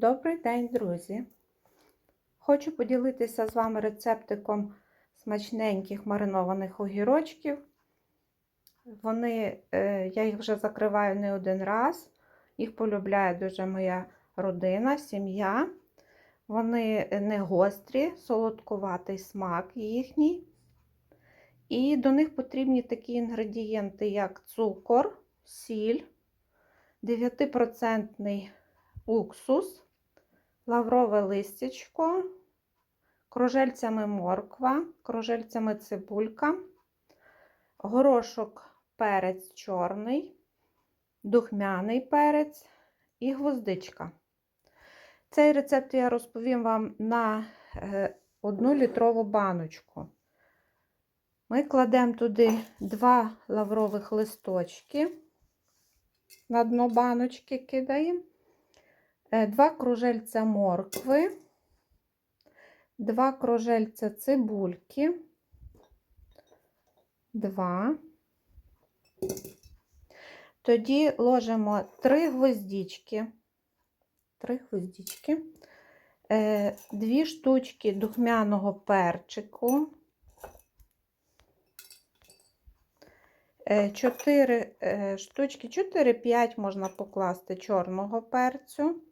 Добрий день, друзі! Хочу поділитися з вами рецептиком смачненьких маринованих огірочків. Вони, е, я їх вже закриваю не один раз. Їх полюбляє дуже моя родина, сім'я. Вони не гострі, солодкуватий смак їхній. І до них потрібні такі інгредієнти, як цукор, сіль, 9% уксус, лаврове листячко, кружельцями морква, кружельцями цибулька, горошок перець чорний, духмяний перець і гвоздичка. Цей рецепт я розповім вам на 1 літрову баночку. Ми кладемо туди 2 лаврових листочки, на дно баночки кидаємо. Два кружельця моркви, два кружельця цибульки, два. Тоді ложимо три гвоздички, три гвоздички, дві штучки духмяного перчику, чотири штучки, 4-5 можна покласти чорного перцю.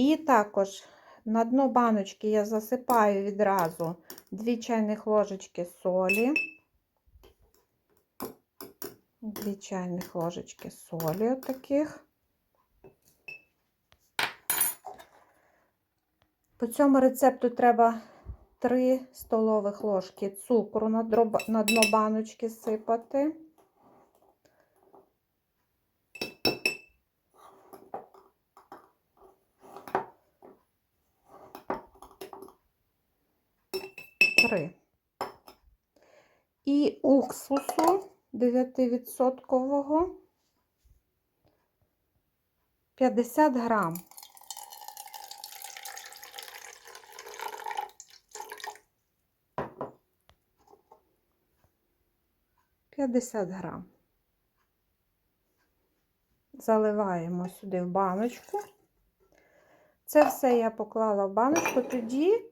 І також на дно баночки я засипаю відразу 2 чайних ложечки солі, 2 чайних ложечки солі отаких. По цьому рецепту треба 3 столових ложки цукру на дно баночки сипати. Три. І уксусу 9% 50 грам. П'ятдесят грам. Заливаємо сюди в баночку. Це все я поклала в баночку, тоді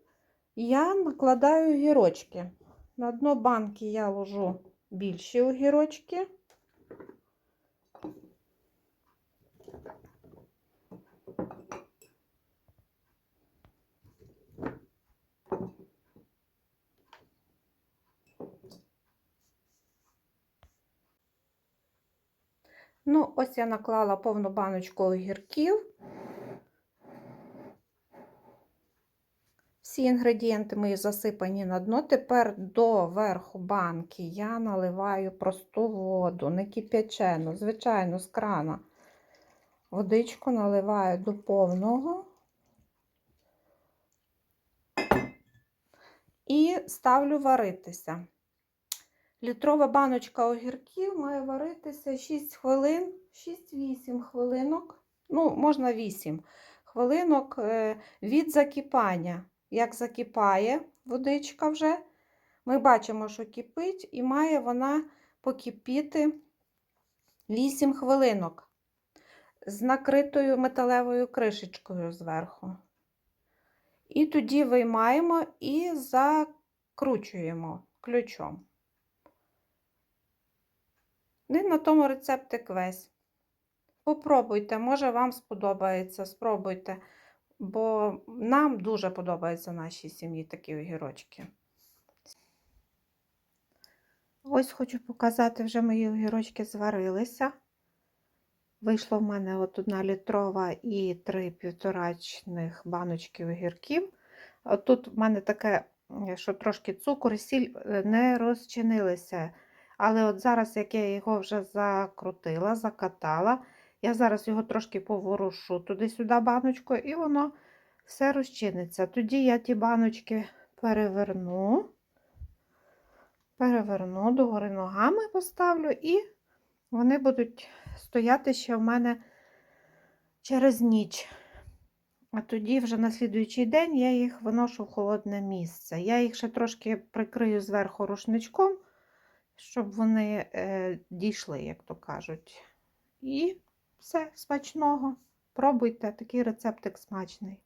я накладаю огірочки. На дно банки я ложу більші огірочки. Ну, ось я наклала повну баночку огірків. Всі інгредієнти мої засипані на дно. Тепер до верху банки я наливаю просту воду, не кип'ячену, звичайно, з крана. Водичку наливаю до повного і ставлю варитися. Літрова баночка огірків має варитися 6 хвилин, 6-8 хвилинок, ну, можна 8 хвилинок від закипання. Як закипає водичка вже, ми бачимо, що кипить, і має вона покипіти 8 хвилинок з накритою металевою кришечкою зверху. І тоді виймаємо і закручуємо ключом. І на тому рецептик весь. Попробуйте, може вам сподобається, спробуйте бо нам дуже подобаються нашій сім'ї такі огірочки. Ось хочу показати, вже мої огірочки зварилися. Вийшло в мене от одна літрова і три півторачних баночки огірків. Тут в мене таке, що трошки цукор сіль е, не розчинилися. Але от зараз, як я його вже закрутила, закатала, я зараз його трошки поворушу туди-сюди баночку, і воно все розчиниться. Тоді я ті баночки переверну, переверну, догори ногами поставлю, і вони будуть стояти ще в мене через ніч. А тоді, вже на слідуючий день, я їх виношу в холодне місце. Я їх ще трошки прикрию зверху рушничком, щоб вони е, дійшли, як то кажуть І все, смачного. Пробуйте, такий рецептик смачний.